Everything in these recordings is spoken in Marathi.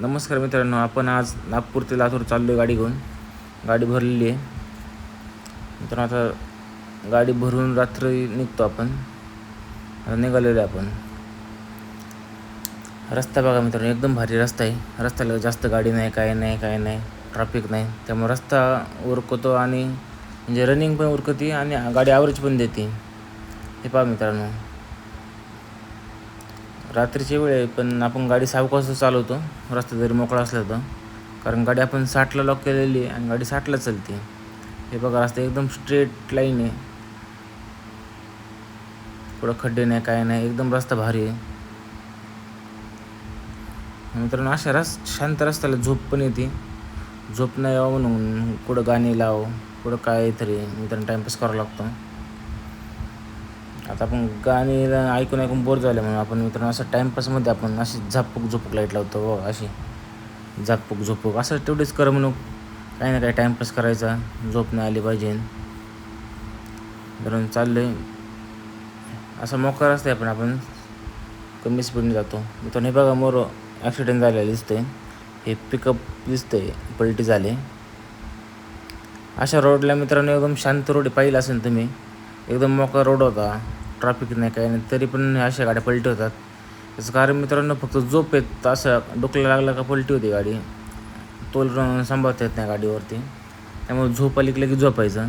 नमस्कार मित्रांनो आपण आज नागपूर ते लातूर चाललो आहे गाडी घेऊन. गाडी भरलेली आहे. मित्रांनो आता गाडी भरून रात्री निघतो आपण. आता निघालेलो आहे आपण. रस्ता बघा मित्रांनो एकदम भारी रस्ता आहे. रस्त्याला जास्त गाडी नाही काय नाही काय नाही ट्रॅफिक नाही. त्यामुळे रस्ता उरकतो आणि म्हणजे रनिंग पण उरकते आणि गाडी ॲव्हरेज पण देते. हे पहा मित्रांनो. रात्रीची वेळ आहे पण आपण गाडी सावकाश चालवतो. रस्ता जरी मोकळा असला तर. कारण गाडी आपण साठला लॉक केलेली आहे आणि गाडी साठला चालते. हे बघा रस्ता एकदम स्ट्रेट लाईन आहे. पुढं खड्डे नाही काय नाही एकदम रस्ता भारी आहे. मित्रांनो अशा रस शांत रस्त्याला झोप पण येते. झोप नाही यावं म्हणून कुठं गाणी लाव कुठं काय तरी मित्रांनो टाईमपास करावा लागतो. आता आपण गाणी ऐकून ऐकून बोर झालं म्हणून आपण मित्रांनो असं टाईमपासमध्ये आपण अशी झापूक झोपूक लाइट लावतो बघ अशी. झापूक झोपूक असं तेवढीच करमणूक काही ना काही टाईमपास करायचा झोप नाही आली पाहिजे. धरून चाललं आहे असा मोका रस्ता आहे पण आपण. कमी स्पीडने जातो. मित्रांनो हे बघा मोर ॲक्सिडेंट झालेलं दिसतंय. हे पिकअप दिसतंय. पलटी झाले. अशा रोडला मित्रांनो एकदम शांत रोड पाहिलं असेल तुम्ही. एकदम मोका रोड होता. ट्रॅफिक नाही काही नाही तरी पण अशा गाड्या पलटी होतात. त्याचं कारण मित्रांनो फक्त झोप येत असं डोक्याला लागलं का पलटी होती गाडी. तोल सांभाळता येत नाही गाडीवरती. त्यामुळे झोप आली की लगेच झोपायचं.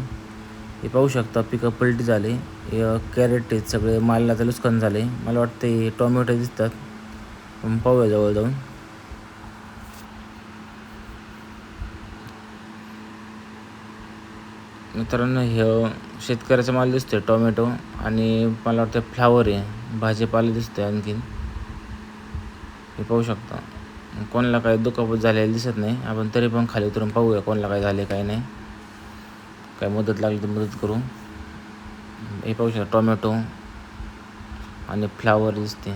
हे पाहू शकता पिकअप पलटी झाले. हे कॅरेट आहेत सगळे मालाचं नुकसान झाले. मला वाटतं हे टोमॅटो दिसतात. पाहूया जवळ जाऊन. मित्रांनो हे शेतकऱ्याचा माल दिसतोय टोमॅटो आणि मला वाटतं फ्लावर आहे भाजीपाला दिसतोय आणखीन. हे पाहू शकता. कोणाला काय दुखापत झालेली दिसत नाही. आपण तरी पण खाली उतरून पाहूया कोणाला काय झाले काय नाही. काय मदत लागली तर मदत करू. हे पाहू शकता टोमॅटो आणि फ्लावर दिसते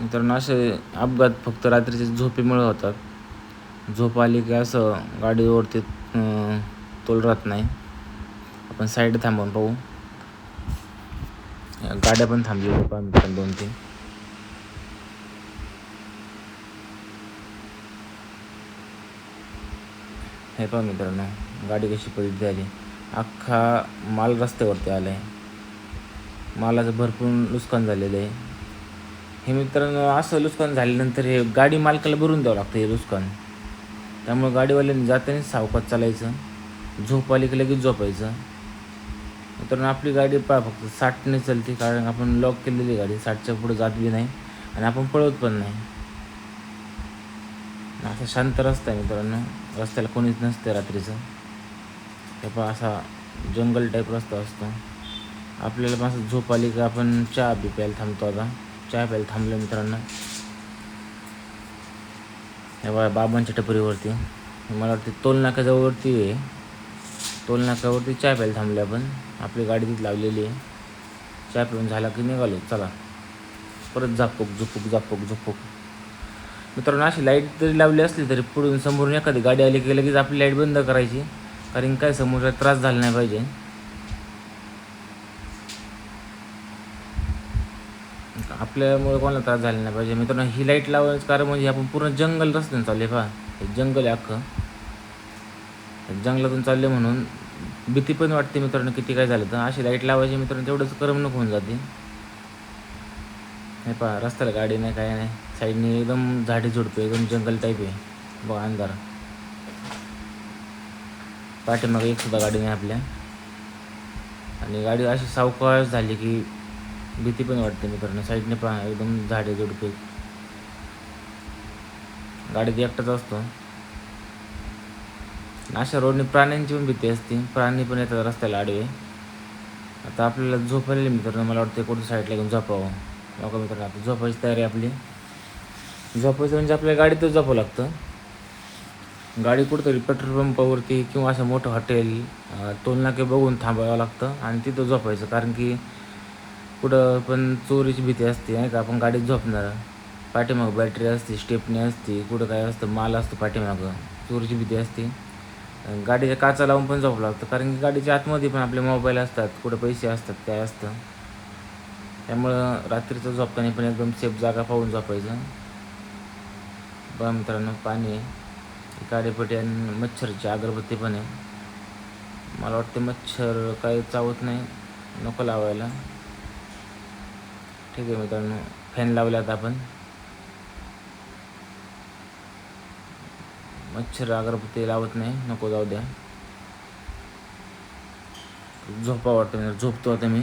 मित्रांनो असे अपघात फक्त रात्रीचे झोपेमुळे होतात. झोप आली की असं गाडीवरती तोल राहत नाही. आपण साईड थांबून पाहू. गाड्या पण थांबली पहा मित्रांनो दोन तीन. हे पहा मित्रांनो गाडी कशी पलटी झाली अख्खा माल रस्त्यावरती आला आहे मालाचं भरपूर नुकसान झालेलं आहे. हे मित्रांनो असं नुकसान झाल्यानंतर हे गाडी मालकाला भरून द्यावं लागतं हे नुकसान त्यामुळे गाडीवाल्याने जाताना सावकात चालायचं झोप आली की लगेच झोपायचं. मित्रांनो आपली गाडी पा फक्त साठने चालते कारण आपण लॉक केलेली गाडी साठच्या पुढे जात बी नाही आणि आपण पळवत पण नाही. असा शांत रस्ता आहे मित्रांनो. रस्त्याला कोणीच नसते रात्रीचं. ते पहा असा जंगल टाईप रस्ता असतो. आपल्याला पण असं झोप आली की आपण चहा बी प्यायला थांबतो आता. चहा प्यायला थांबलो मित्रांनो. हे बघा बाबांच्या टपरीवरती. मला वाटते टोल नाक्याजवळवरती आहे. टोल नाक्यावरती चहा प्यायला थांबले आपण. आपली गाडी तिथे लावलेली आहे. चहा पिऊन झाला की निघालो. चला. परत झापूक झुपूक झापूक झुपूक. मित्रांनो अशी लाइट जरी लावली असली तरी पुढून समोरून एखादी गाडी आली की लगेच आपली लाइट बंद करायची. कारण काय समोरचा त्रास झाला नाही पाहिजे. आपल्यामुळे कोणाला त्रास झाला नाही पाहिजे. मित्रांनो ही लाइट लावायचं कारण म्हणजे आपण पूर्ण जंगल रस्त्याने चालले पहा. हे जंगल आहे अख्खं. जंगलातून चालले म्हणून भीती पण वाटते मित्रांनो किती काय झालं तर. अशी लाइट लावायची मित्रांनो तेवढंच करमणूक होऊन जाते. नाही पहा रस्त्याला गाडी नाही काय नाही. साईडने एकदम झाडी झुडपे एकदम जंगल टाईप आहे. बघा अंधार. पाठीमागे एक सुद्धा गाडी नाही आपल्या. आणि गाडी अशी सावकाश झाली की भीती पण वाटते मित्रांनो साईडने पहा एकदम झाडे झुडपे. गाडीत एकटाच असतो. अशा रोडने प्राण्यांची पण भीती असते. प्राणी पण येतात रस्त्याला आडवे. आता आपल्याला झोपायला मित्रांनो मला वाटतं कोणत्या साईडला घेऊन झोपावं. बघा मित्रांनो आता झोपायची तयारी आपली. झोपायचं म्हणजे आपल्या गाडीतच झोपावं लागतं. गाडी कुठंतरी पेट्रोल पंपावरती किंवा असं मोठं हॉटेल टोलनाके बघून थांबावं लागतं आणि तिथं झोपायचं. कारण की कुठं पण चोरीची भीती असते नाही का? आपण गाडीत झोपणार पाठीमागं बॅटरी असते स्टेपनी असते कुठं काय असतं माल असतो पाठीमागं चोरीची भीती असते. गाडीच्या काचा लावून पण झोप लागतं कारण की गाडीच्या आतमध्ये पण आपले मोबाईल असतात कुठं पैसे असतात काय असतं. त्यामुळं रात्रीचं झोपताना पण एकदम सेफ जागा पाहून झोपायचं. बघा मित्रांनो पाणी आहे. काडेपट्टी आणि मच्छरची अगरबत्ती पण आहे. मला वाटते मच्छर काही चावत नाही नको लावायला. ठीक आहे मित्रांनो फॅन लावल्यात आता आपण. मच्छर अगरबत्ती लावत नाही नको जाऊ द्या. झोपा वाटतं झोपतो आता मी.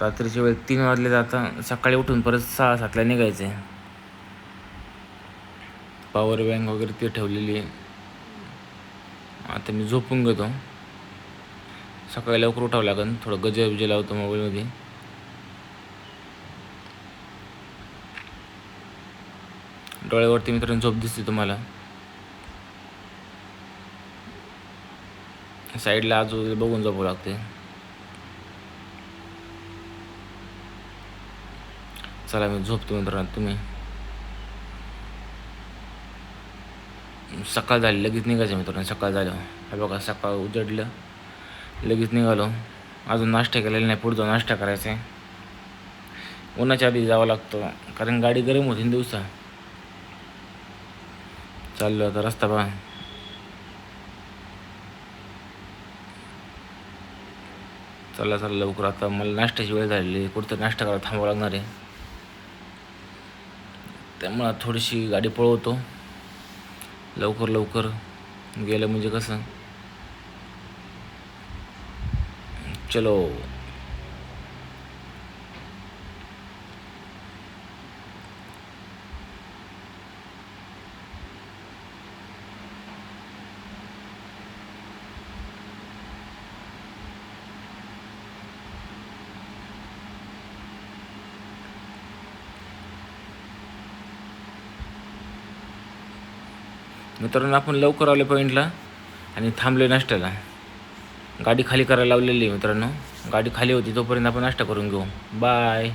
रात्रीच्या वेळ तीन वाजले जाता सकाळी उठून परत सहा सातला निघायचं. आहे पॉवर बँक वगैरे ती ठेवलेली आहे. आता मी झोपून घेतो. सकाळी लवकर उठावं लागेल थोडं गजे बिजे लावतो मोबाईलमध्ये डोळ्यावरती मित्रांनो झोप दिसते तुम्हाला. साईडला आजूबाजूला बघून झोपावं लागते. चला मी झोपतो मित्रांनो तुम्ही. सकाळ झाली लगेच निघायचं मित्रांनो सकाळ झालं. हे बघा सकाळ उजडलं लगेच निघालो. अजून नाश्ता केलेला नाही पुढचा नाश्ता करायचा आहे. उन्हाच्या आधी जावं लागतं कारण गाडी गरम होती दिवसा. चाललो आता रस्ता पहा. चला चला लवकर. आता मला नाश्त्याची वेळ झालेली आहे. कुठं नाश्ता करायला थांबावं लागणार आहे. त्यामुळं थोडीशी गाडी पळवतो. लवकर लवकर. गेलं म्हणजे कसं? चलो. मित्रांनो आपण लवकर आलो पॉईंटला आणि थांबलो नाश्त्याला. गाडी खाली करायला लावलेली आहे मित्रांनो. गाडी खाली होती तोपर्यंत आपण नाश्ता करून घेऊ. बाय